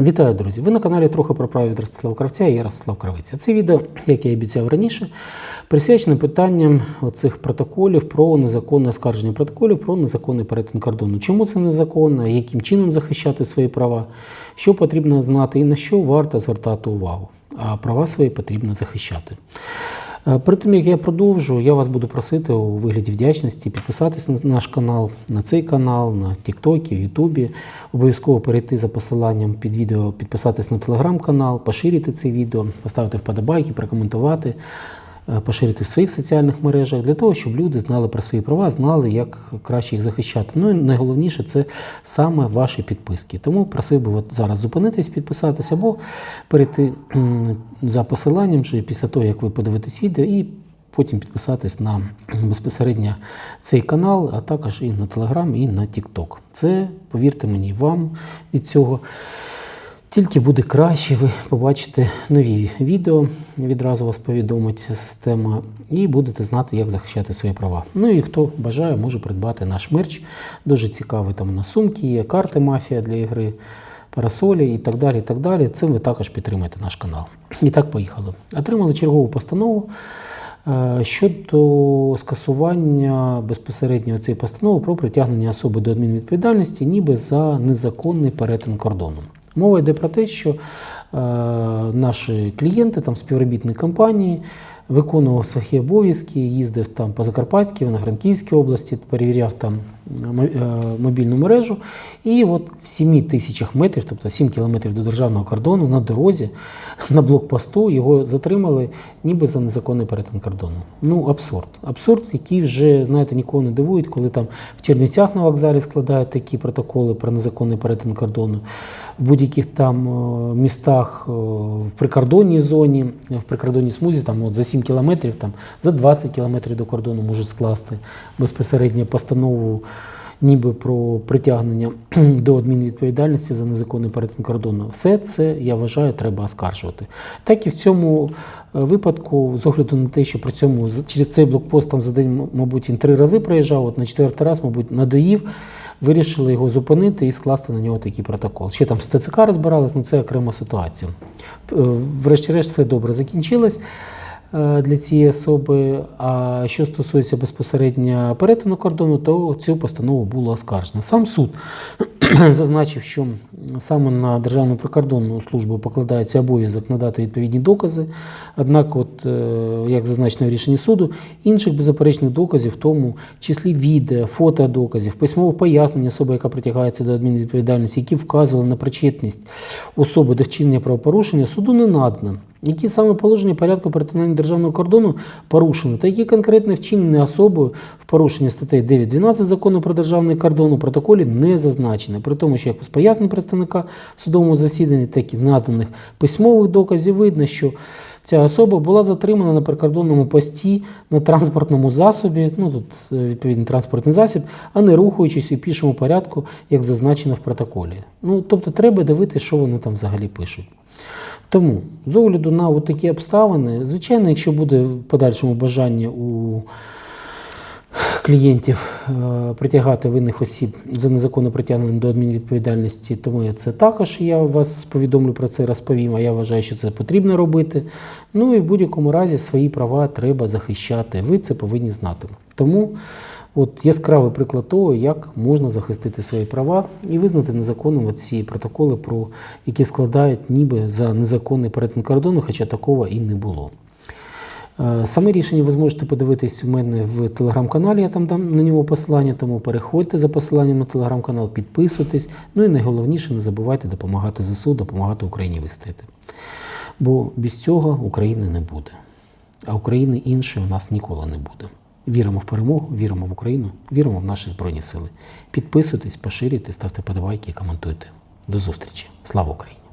Вітаю, друзі! Ви на каналі трохи про право від Ростислава Кравця і я Ростислав Кравиця. Це відео, як я обіцяв раніше, присвячене питанням оцих протоколів про незаконне оскарження протоколів про незаконний перетин кордону. Чому це незаконно, яким чином захищати свої права, що потрібно знати і на що варто звертати увагу. А права свої потрібно захищати. Е, Перед тим, як я продовжу, я вас буду просити у вигляді вдячності підписатися на наш канал, на цей канал, на Тіктокі, Ютубі. Обов'язково перейти за посиланням під відео, підписатись на телеграм-канал, поширити це відео, поставити вподобайки, прокоментувати, поширити в своїх соціальних мережах для того, щоб люди знали про свої права, знали, як краще їх захищати. Ну і найголовніше це саме ваші підписки. Тому просив би от зараз зупинитись, підписатись або перейти за посиланням вже після того, як ви подивитесь відео, і потім підписатись на безпосередньо цей канал, а також і на Телеграм, і на TikTok. Це, повірте мені, вам від цього. Тільки буде краще, ви побачите нові відео, відразу вас повідомить система, і будете знати, як захищати свої права. Ну і хто бажає, може придбати наш мерч. Дуже цікавий там у нас сумки, є карти мафія для ігри, парасолі і так далі. і так далі. Цим ви також підтримаєте наш канал. І так, поїхали. Отримали чергову постанову. Е, Щодо скасування безпосередньо цієї постанови про притягнення особи до адмінвідповідальності, ніби за незаконний перетин кордону. Мова йде про те, що е, наші клієнти, там співробітник компанії, виконував свої обов'язки, їздив там по Закарпатській, на Франківській області, перевіряв там е, мобільну мережу. І от в 7 тисячах метрів, тобто 7 кілометрів до державного кордону, на дорозі, на блокпосту його затримали ніби за незаконний перетин кордону. Ну, абсурд. Абсурд, який вже, знаєте, нікого не дивують, коли там в Чернівцях на вокзалі складають такі протоколи про незаконний перетин кордону, в будь-яких там е, містах е, в прикордонній зоні, в прикордонній смузі, там от за 7 кілометрів, там за 20 кілометрів до кордону можуть скласти безпосередньо постанову ніби про притягнення до адмінвідповідальності за незаконний перетин кордону. Все це, я вважаю, треба оскаржувати. Так і в цьому е, випадку, з огляду на те, що при цьому через цей блокпост там за день, мабуть, він три рази проїжджав, от на четвертий раз, мабуть, надоїв. Вирішили його зупинити і скласти на нього такий протокол. Ще там з ТЦК розбирались, але це окрема ситуація. Е, Врешті-решт, все добре закінчилось для цієї особи. А що стосується безпосередньо перетину кордону, то цю постанову було оскаржено. Сам суд зазначив, що саме на Державну прикордонну службу покладається обов'язок надати відповідні докази. Однак, от, е, як зазначено в рішенні суду, інших беззаперечних доказів, в тому числі відео, фотодоказів, письмове пояснення особи, яка притягається до адмінвідповідальності, які вказували на причетність особи до вчинення правопорушення, суду не надано. Які саме положення порядку перетинання державного кордону порушено, та які конкретне вчинення особою в порушенні статей 9.12 закону про державний кордон у протоколі не зазначено. При тому, що як з пояснень представника в судовому засіданні, так і наданих письмових доказів видно, що ця особа була затримана на прикордонному пості на транспортному засобі, ну тут е, відповідний транспортний засіб, а не рухаючись у пішому порядку, як зазначено в протоколі. Ну тобто треба дивитися, що вони там взагалі пишуть. Тому, з огляду на такі обставини, звичайно, якщо буде в подальшому бажання у клієнтів е, притягати винних осіб за незаконне притягнення до адмінвідповідальності, тому я це також я вас повідомлю про це, розповім. А я вважаю, що це потрібно робити. Ну і в будь-якому разі свої права треба захищати. Ви це повинні знати. Тому от яскравий приклад того, як можна захистити свої права і визнати незаконним ці протоколи, про які складають ніби за незаконний перетин кордону, хоча такого і не було. Е, Саме рішення ви зможете подивитись у мене в телеграм-каналі, я там дам на нього посилання, тому переходьте за посиланням на телеграм-канал, підписуйтесь. Ну і найголовніше, не забувайте допомагати ЗСУ, допомагати Україні вистояти. Бо без цього України не буде. А України іншої у нас ніколи не буде. Віримо в перемогу, віримо в Україну, віримо в наші Збройні Сили. Підписуйтесь, поширюйте, ставте подавайки коментуйте. До зустрічі. Слава Україні!